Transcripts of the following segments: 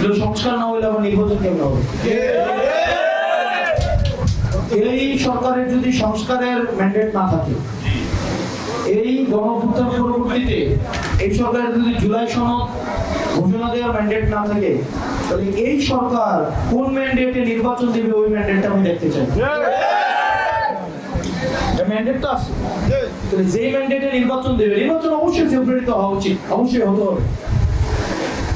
যদি সংস্কার না আবার নির্বাচন কেমন হবে? এই সরকারের যদি সংস্কারের ম্যান্ডেট না থাকে এই পরবর্তীতে এই সরকারের যদি জুলাই সনদ ঘোষণা দেওয়ার ম্যান্ডেট না থাকে তাহলে এই সরকার কোন ম্যান্ডেটে নির্বাচন দেবে ওই ম্যান্ডেটটা আমি দেখতে চাই। ম্যান্ডেট তো আছে। তাহলে যেই ম্যান্ডেটে নির্বাচন দেবে নির্বাচন অবশ্যই ফেব্রুয়ারিতে হওয়া উচিত অবশ্যই হতে হবে।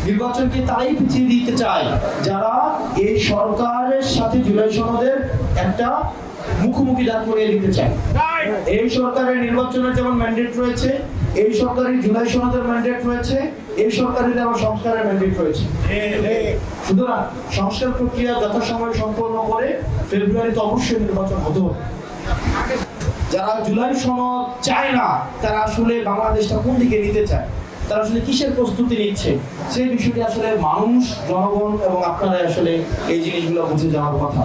নির্বাচনকে তারাই পিছিয়ে দিতে চায়। যারা এই সরকারের সাথে জুলাই সনদের একটা মুখোমুখি দাঁড় করিয়ে দিতে চায়। এই সরকারের নির্বাচনের যেমন ম্যান্ডেট রয়েছে, এই সরকারের জুলাই সনদের ম্যান্ডেট রয়েছে, এই সরকারের আবার সংস্কারের ম্যান্ডেট রয়েছে। সুতরাং সংস্কার প্রক্রিয়া যথাসময়ে সম্পন্ন করে ফেব্রুয়ারিতে অবশ্যই নির্বাচন হতে যারা জুলাই সনদ চায় না, তারা আসলে বাংলাদেশটা কোন দিকে নিতে চায়? তারা আসলে কিসের প্রস্তুতি নিচ্ছে? সেই বিষয়টি আসলে মানুষ, জনগণ এবং আসলে এই জিনিসগুলো বুঝে যাওয়ার কথা।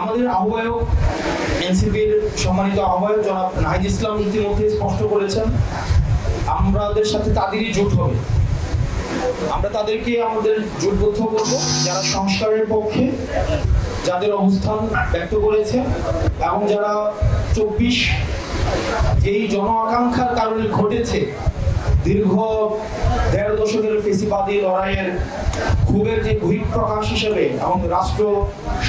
আমাদের আহ্বায়ক, এনসিপির সম্মানিত আহ্বায়ক জনাব নাহিদ ইসলাম ইতিমধ্যে স্পষ্ট করেছেন আমাদের সাথে তাদেরই জোট হবে। আমরা তাদেরকে আমাদের জোটবদ্ধ করব, যারা সংস্কারের পক্ষে, যাদের অবস্থান ব্যক্ত করেছে এবং যারা চব্বিশ যেই জন আকাঙ্ক্ষার কারণে ঘটেছে দীর্ঘ দেড় দশকের ফেসিবাদী লড়াইয়ের ক্ষোভের যে বহিঃপ্রকাশ হিসেবে এবং রাষ্ট্র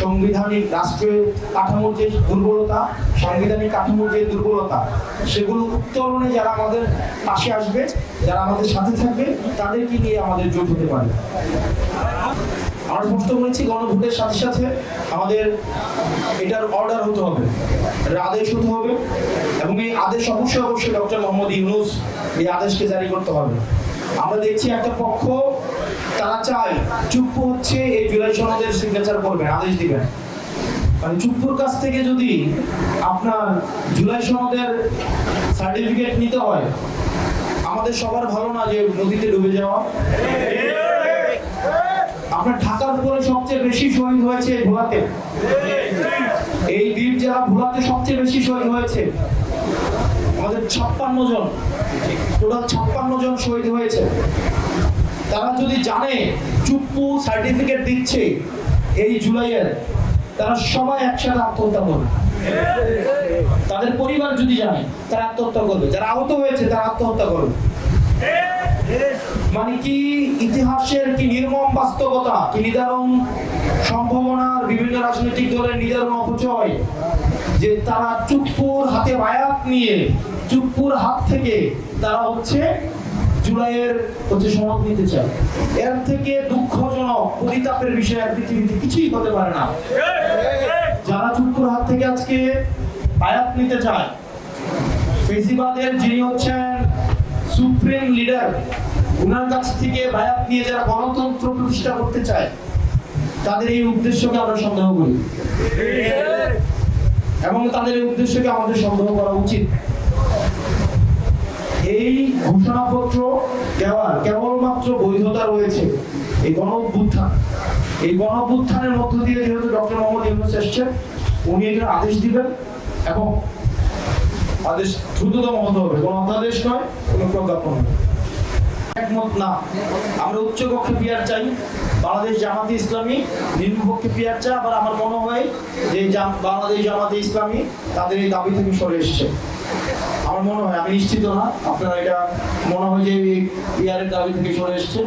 সংবিধানিক, রাষ্ট্রের কাঠামোর যে দুর্বলতা, সাংবিধানিক কাঠামোর যে দুর্বলতা, সেগুলো উত্তরণে যারা আমাদের পাশে আসবে, যারা আমাদের সাথে থাকবে, তাদেরকে নিয়ে আমাদের জোট হতে পারে। আমরা স্পষ্ট করেছি গণভোটের সাথে সাথে আমাদের এটার অর্ডার হতে হবে। এটার আদেশ হতে হবে এবং এই আদেশ অবশ্যই অবশ্যই ডক্টর মোহাম্মদ ইউনুস এই আদেশকে জারি করতে হবে। আমরা দেখছি একটা পক্ষ, তারা চায় চুপ্পু হচ্ছে এই জুলাই সনদের সিগনেচার করবেন, আদেশ দিবেন। মানে চুপ্পুর কাছ থেকে যদি আপনার জুলাই সনদের সার্টিফিকেট নিতে হয়, আমাদের সবার ভালো না যে নদীতে ডুবে যাওয়া। আপনার ঢাকার উপরে সবচেয়ে বেশি শহীদ হয়েছে ভোলাতে। এই দ্বীপ জেলা ভোলাতে সবচেয়ে বেশি শহীদ হয়েছে। আমাদের ছাপ্পান্ন জন, টোটাল ছাপ্পান্ন জন শহীদ হয়েছে। তারা যদি জানে, চুপ্পু সার্টিফিকেট দিচ্ছে এই জুলাইয়ের তারা সবাই একসাথে আত্মহত্যা করবে। তাদের পরিবার যদি জানে, তারা আত্মহত্যা করবে। যারা আহত হয়েছে, তারা আত্মহত্যা করবে। মানে কি ইতিহাসের কি নির্মম বাস্তবতা, কি নিদারুণ সম্ভাবনার বিভিন্ন রাজনৈতিক দলের নিদারুণ অপচয়, যে তারা চুপ্পুর হাতে বায়াত নিয়ে চুপ্পুর হাত থেকে তারা হচ্ছে জুলাইয়ের হচ্ছে সনদ নিতে চায়। এর থেকে দুঃখজনক পরিতাপের বিষয় আর পৃথিবীতে কিছুই হতে পারে না। যারা চুপ্পুর হাত থেকে আজকে বায়াত নিতে চায়, ফেসিবাদের যিনি হচ্ছেন সুপ্রিম লিডার ওনার কাছ থেকে বায়াত নিয়ে যারা গণতন্ত্র প্রতিষ্ঠা করতে চায়, তাদের এই উদ্দেশ্যকে আমরা সন্দেহ করি। এবং তাদের এই উদ্দেশ্যকে আমাদের সন্দেহ করা উচিত। এই ঘোষণাপত্র দেওয়ার কেবলমাত্র বৈধতা রয়েছে এই গণ অভ্যুত্থান এই গণ অভ্যুত্থানের মধ্য দিয়ে যেহেতু ডক্টর মোহাম্মদ ইউনুস এসছেন, উনি এটার আদেশ দিবেন এবং আদেশ দ্রুততম হতে হবে। কোনো অধ্যাদেশ নয়, কোনো প্রজ্ঞাপন। একমত না। আমরা উচ্চ কক্ষে পিয়ার চাই। বাংলাদেশ জামাতে ইসলামী নিম্নপক্ষে পিয়ার চাই। আবার আমার মনে হয় যে বাংলাদেশ জামাতে ইসলামী তাদের এই দাবি থেকে সরে এসছে। আমার মনে হয়, আমি নিশ্চিত না, আপনারা এটা মনে হয় যে পিয়ারের দাবি থেকে সরে এসছে।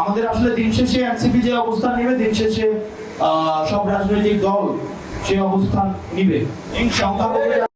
আমাদের আসলে দিন শেষে এনসিপি যে অবস্থান নেবে, দিন শেষে সব রাজনৈতিক দল সে অবস্থান নিবে। সংখ্যালঘুদের